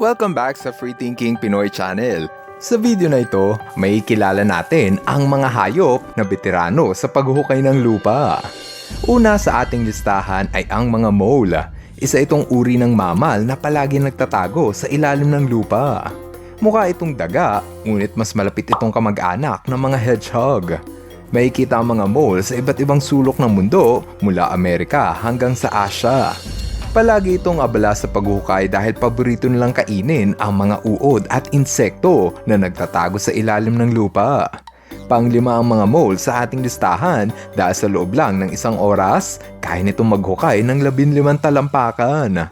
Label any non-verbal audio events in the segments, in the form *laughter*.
Welcome back sa Free Thinking Pinoy Channel. Sa video na ito, may kilala natin ang mga hayop na veterano sa paghuhukay ng lupa. Una sa ating listahan ay ang mga mole. Isa itong uri ng mamal na palagi nagtatago sa ilalim ng lupa. Mukha itong daga, ngunit mas malapit itong kamag-anak ng mga hedgehog. May kita ang mga mole sa iba't ibang sulok ng mundo mula Amerika hanggang sa Asia. Palagi itong abala sa paghukay dahil paborito nilang kainin ang mga uod at insekto na nagtatago sa ilalim ng lupa. Panglima ang mga mole sa ating listahan dahil sa loob lang ng isang oras, kaya nitong maghukay ng labinlimang talampakan.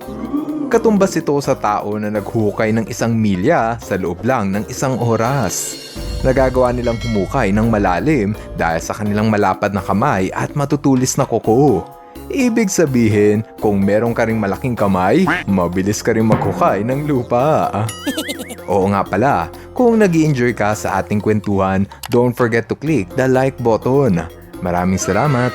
Katumbas ito sa tao na naghuhukay ng isang milya sa loob lang ng isang oras. Nagagawa nilang humukay ng malalim dahil sa kanilang malapad na kamay at matutulis na kuko. Ibig sabihin, kung meron ka ring malaking kamay, mabilis ka rin maghukay ng lupa. *laughs* Oo nga pala, kung nag enjoy ka sa ating kwentuhan, don't forget to click the like button. Maraming salamat!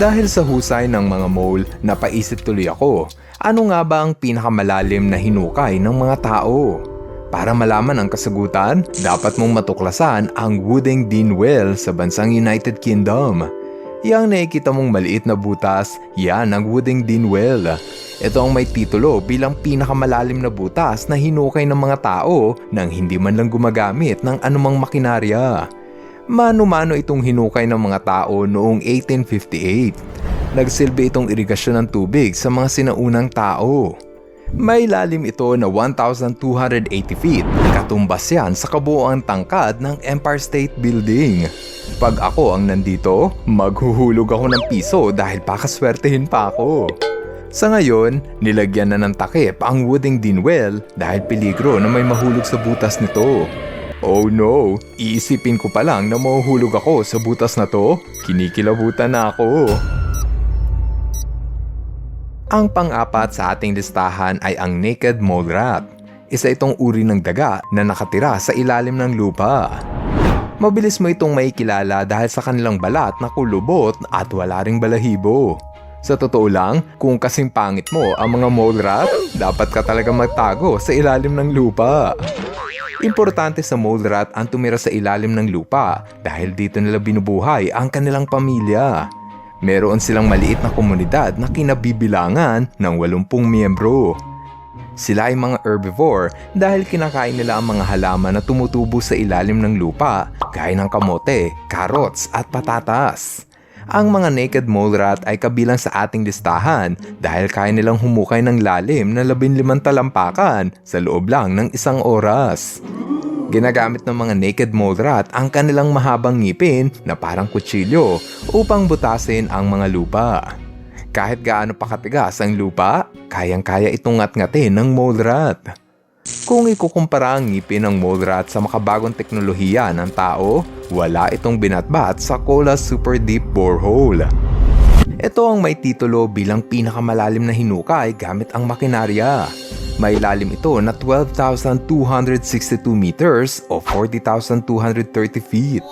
Dahil sa husay ng mga mole, napaisip tuloy ako, ano nga ba ang pinakamalalim na hinukay ng mga tao? Para malaman ang kasagutan, dapat mong matuklasan ang Wooding Dean Well sa bansang United Kingdom. Yang nakikita mong maliit na butas, yan ang Wooding Dean Well. Ito ang may titulo bilang pinakamalalim na butas na hinukay ng mga tao nang hindi man lang gumagamit ng anumang makinarya. Mano-mano itong hinukay ng mga tao noong 1858. Nagsilbi itong irigasyon ng tubig sa mga sinaunang tao. May lalim ito na 1,280 feet. Katumbas yan sa kabuoang tangkad ng Empire State Building. Pag ako ang nandito, maghuhulog ako ng piso dahil pakaswertehin pa ako. Sa ngayon, nilagyan na ng takip ang Wooding Dinwell dahil peligro na may mahulog sa butas nito. Oh no, iisipin ko pa lang na mahuhulog ako sa butas na to, kinikilabutan na ako. Ang pang-apat sa ating listahan ay ang naked mole rat. Isa itong uri ng daga na nakatira sa ilalim ng lupa. Mabilis mo itong maikilala dahil sa kanilang balat na kulubot at wala ring balahibo. Sa totoo lang, kung kasing pangit mo ang mga mole rat, dapat ka talaga magtago sa ilalim ng lupa. Importante sa mole rat ang tumira sa ilalim ng lupa dahil dito nila binubuhay ang kanilang pamilya. Meron silang maliit na komunidad na kinabibilangan ng 80 miyembro. Sila ay mga herbivore dahil kinakain nila ang mga halaman na tumutubo sa ilalim ng lupa gaya ng kamote, carrots at patatas. Ang mga naked mole rat ay kabilang sa ating listahan dahil kaya nilang humukay ng lalim na 15 talampakan sa loob lang ng isang oras. Ginagamit ng mga naked mole rat ang kanilang mahabang ngipin na parang kutsilyo upang butasin ang mga lupa. Kahit gaano pa katigas ang lupa, kayang-kaya itong ngat-ngatin ng mole rat. Kung ikukumpara ang ngipin ng mole rat sa makabagong teknolohiya ng tao, wala itong binatbat sa Cola Super Deep Borehole. Ito ang may titulo bilang pinakamalalim na hinukay gamit ang makinarya. May lalim ito na 12,262 meters o 40,230 feet.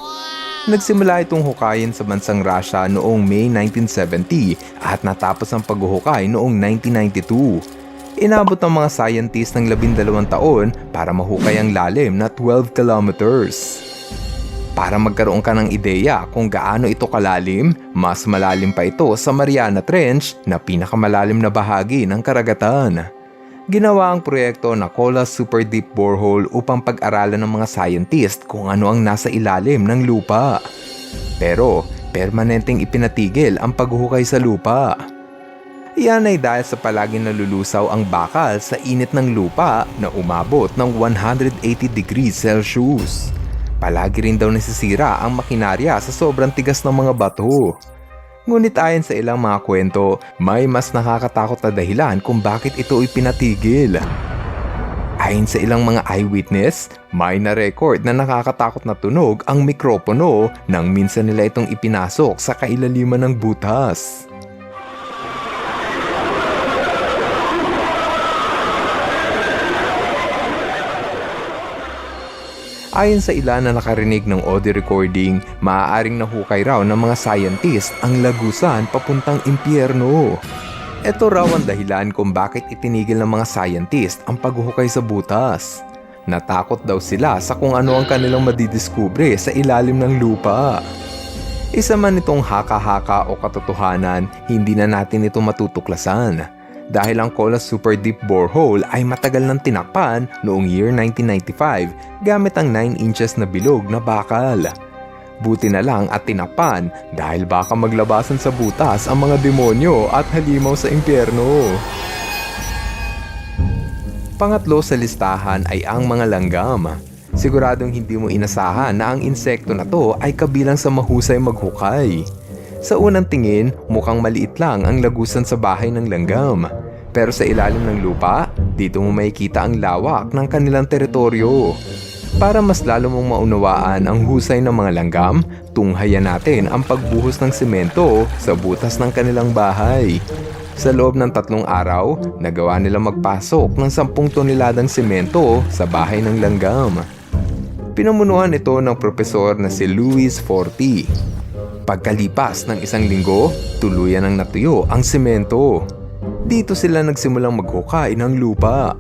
Nagsimula itong hukayin sa bansang Russia noong May 1970 at natapos ang paghuhukay noong 1992. Inabot ng mga scientists ng 12 taon para mahukay ang lalim na 12 kilometers. Para magkaroon ka ng ideya kung gaano ito kalalim, mas malalim pa ito sa Mariana Trench na pinakamalalim na bahagi ng karagatan. Ginawa ang proyekto na Cola Super Deep Borehole upang pag-aralan ng mga scientist kung ano ang nasa ilalim ng lupa. Pero, permanenteng ipinatigil ang paghuhukay sa lupa. Yan ay dahil sa palaging nalulusaw ang bakal sa init ng lupa na umabot ng 180 degrees Celsius. Palagi rin daw nasisira ang makinarya sa sobrang tigas ng mga bato. Ngunit ayon sa ilang mga kwento, may mas nakakatakot na dahilan kung bakit ito ipinatigil. Ayon sa ilang mga eyewitness, may na-record na nakakatakot na tunog ang mikropono nang minsan nila itong ipinasok sa kailaliman ng butas. Ayon sa ilan na nakarinig ng audio recording, maaaring nahukay raw ng mga scientist ang lagusan papuntang impyerno. Ito raw ang dahilan kung bakit itinigil ng mga scientist ang paghuhukay sa butas. Natakot daw sila sa kung ano ang kanilang madidiskubre sa ilalim ng lupa. Isa man itong haka-haka o katotohanan, hindi na natin ito matutuklasan. Dahil ang Kola Super Deep Borehole ay matagal nang tinakpan noong year 1995 gamit ang 9 inches na bilog na bakal. Buti na lang at tinakpan dahil baka maglabasan sa butas ang mga demonyo at halimaw sa impyerno. Pangatlo sa listahan ay ang mga langgam. Siguradong hindi mo inasahan na ang insekto na to ay kabilang sa mahusay maghukay. Sa unang tingin, mukhang maliit lang ang lagusan sa bahay ng langgam. Pero sa ilalim ng lupa, dito mo makikita ang lawak ng kanilang teritoryo. Para mas lalo mong maunawaan ang husay ng mga langgam, tunghayan natin ang pagbuhos ng semento sa butas ng kanilang bahay. Sa loob ng tatlong araw, nagawa nila magpasok ng 10 toneladang semento sa bahay ng langgam. Pinamunuan ito ng propesor na si Luis Forti. Pagkalipas ng isang linggo, tuluyan ang natuyo ang semento. Dito sila nagsimulang maghukay ng lupa.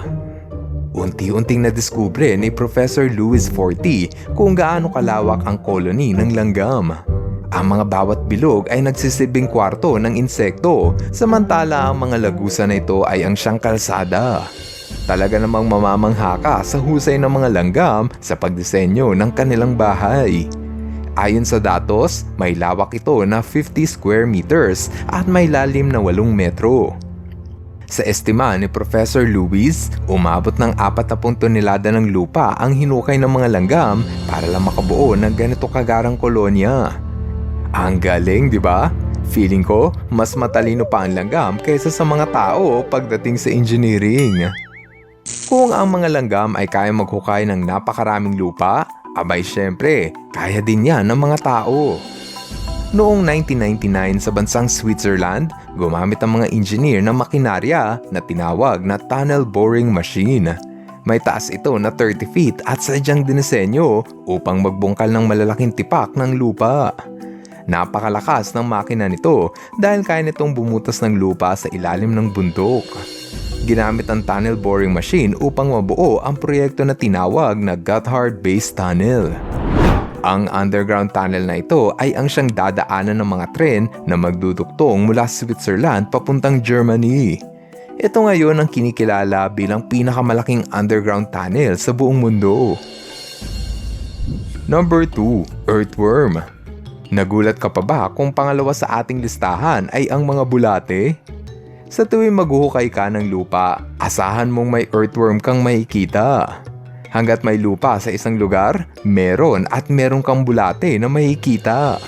Unti-unting nadiskubre ni Professor Luis Forti kung gaano kalawak ang koloni ng langgam. Ang mga bawat bilog ay nagsisilbing kwarto ng insekto, samantala ang mga lagusan na ito ay ang siyang kalsada. Talaga namang mamamangha ka sa husay ng mga langgam sa pagdisenyo ng kanilang bahay. Ayon sa datos, may lawak ito na 50 square meters at may lalim na 8 metro. Sa estima ni Professor Luis, umabot ng 40 tonelada ng lupa ang hinukay ng mga langgam para lang makabuo ng ganito kagarang kolonya. Ang galing, di ba? Feeling ko, mas matalino pa ang langgam kaysa sa mga tao pagdating sa engineering. Kung ang mga langgam ay kaya maghukay ng napakaraming lupa, abay syempre, kaya din yan ng mga tao. Noong 1999 sa bansang Switzerland, gumamit ang mga engineer ng makinarya na tinawag na tunnel boring machine. May taas ito na 30 feet at sadyang dinisenyo upang magbungkal ng malalaking tipak ng lupa. Napakalakas ng makina nito dahil kaya nitong bumutas ng lupa sa ilalim ng bundok. Ginamit ang tunnel boring machine upang mabuo ang proyekto na tinawag na Gotthard Base Tunnel. Ang underground tunnel na ito ay ang siyang dadaanan ng mga tren na magduduktong mula Switzerland papuntang Germany. Ito ngayon ang kinikilala bilang pinakamalaking underground tunnel sa buong mundo. Number 2, Earthworm. Nagulat ka pa ba kung pangalawa sa ating listahan ay ang mga bulate? Sa tuwing maghuhukay ka ng lupa, asahan mong may earthworm kang makikita. Hanggat may lupa sa isang lugar, meron at meron kang bulate na makikita.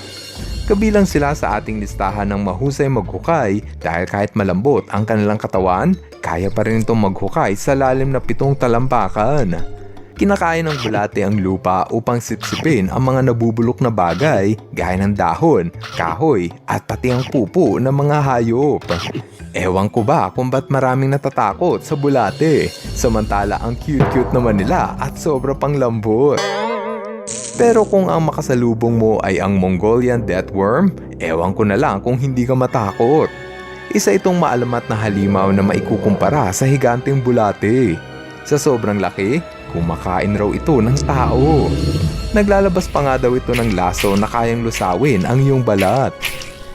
Kabilang sila sa ating listahan ng mahusay maghukay dahil kahit malambot ang kanilang katawan, kaya pa rin itong maghukay sa lalim na pitong talampakan. Kinakain ng bulate ang lupa upang sipsipin ang mga nabubulok na bagay gaya ng dahon, kahoy at pati ang pupo ng mga hayop. Ewan ko ba kung ba't maraming natatakot sa bulate, samantala ang cute-cute naman nila at sobra pang lambot. Pero kung ang makasalubong mo ay ang Mongolian deathworm, ewan ko na lang kung hindi ka matakot. Isa itong maalamat na halimaw na maikukumpara sa higanteng bulate. Sa sobrang laki, kumakain raw ito ng tao. Naglalabas pa nga daw ito ng laso na kayang lusawin ang iyong balat.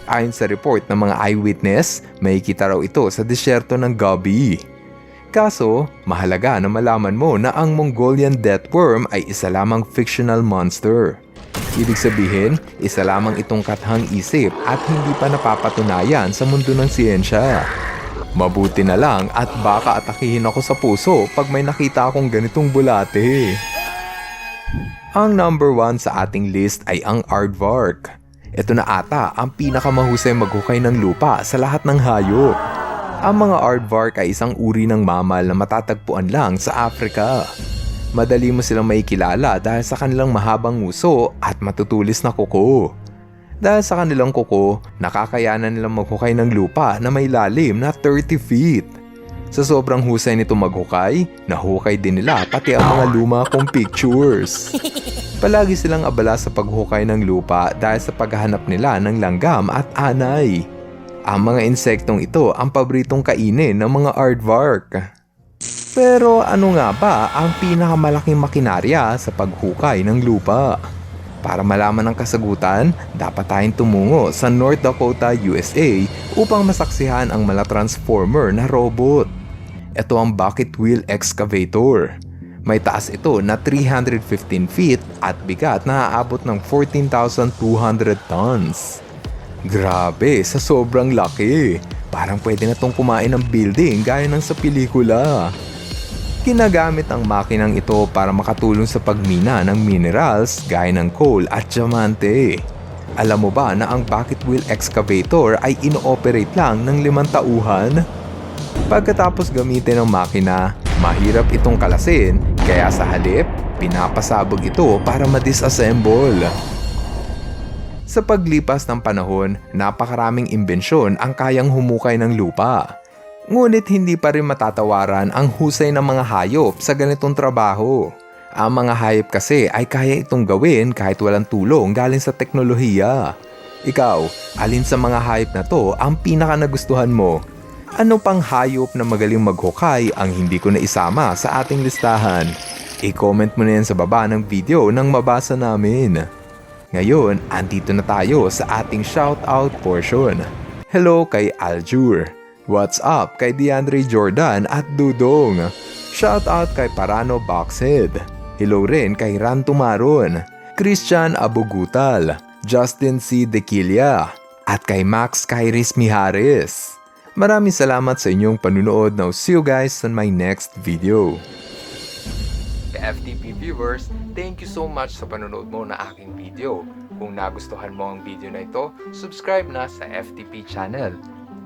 Ayon sa report ng mga eyewitness, may kita raw ito sa disyerto ng Gobi. Kaso, mahalaga na malaman mo na ang Mongolian deathworm ay isa lamang fictional monster. Ibig sabihin, isa lamang itong kathang isip at hindi pa napapatunayan sa mundo ng siyensya. Mabuti na lang at baka atakihin ako sa puso pag may nakita akong ganitong bulate. Ang number one sa ating list ay ang aardvark. Ito na ata ang pinakamahusay maghukay ng lupa sa lahat ng hayop. Ang mga aardvark ay isang uri ng mamal na matatagpuan lang sa Afrika. Madali mo silang makikilala dahil sa kanilang mahabang nguso at matutulis na kuko. Dahil sa kanilang kuko, nakakayanan nilang maghukay ng lupa na may lalim na 30 feet. Sa sobrang husay nito maghukay, nahukay din nila pati ang mga luma kong pictures. *laughs* Palagi silang abala sa paghukay ng lupa dahil sa paghahanap nila ng langgam at anay. Ang mga insektong ito ang pabritong kainin ng mga aardvark. Pero ano nga ba ang pinakamalaking makinarya sa paghukay ng lupa? Para malaman ang kasagutan, dapat tayong tumungo sa North Dakota, USA upang masaksihan ang mala-transformer na robot. Ito ang bucket wheel excavator. May taas ito na 315 feet at bigat na aabot ng 14,200 tons. Grabe, sa sobrang laki. Parang pwede na tong kumain ng building gaya ng sa pelikula. Ginagamit ang makinang ito para makatulong sa pagmina ng minerals gaya ng coal at diamante. Alam mo ba na ang bucket wheel excavator ay ino-operate lang ng limang tauhan? Pagkatapos gamitin ang makina, mahirap itong kalasin kaya sa halip, pinapasabog ito para ma-disassemble. Sa paglipas ng panahon, napakaraming imbensyon ang kayang humukay ng lupa. Ngunit hindi pa rin matatawaran ang husay ng mga hayop sa ganitong trabaho. Ang mga hayop kasi ay kaya itong gawin kahit walang tulong galing sa teknolohiya. Ikaw, alin sa mga hayop na to ang pinaka nagustuhan mo? Ano pang hayop na magaling maghukay ang hindi ko na isama sa ating listahan? I-comment mo na yan sa baba ng video nang mabasa namin. Ngayon, andito na tayo sa ating shoutout portion. Hello kay Aljur. What's up kay DeAndre Jordan at Dudong. Shoutout kay Parano Boxhead. Hello rin kay Ran Tumaron, Christian Abugutal, Justin C. Dequilia, at kay Max Kairis Mihares. Maraming salamat sa inyong panunood. Now see you guys on my next video. FTP viewers, thank you so much sa panonood mo na aking video. Kung nagustuhan mo ang video na ito, subscribe na sa FTP channel.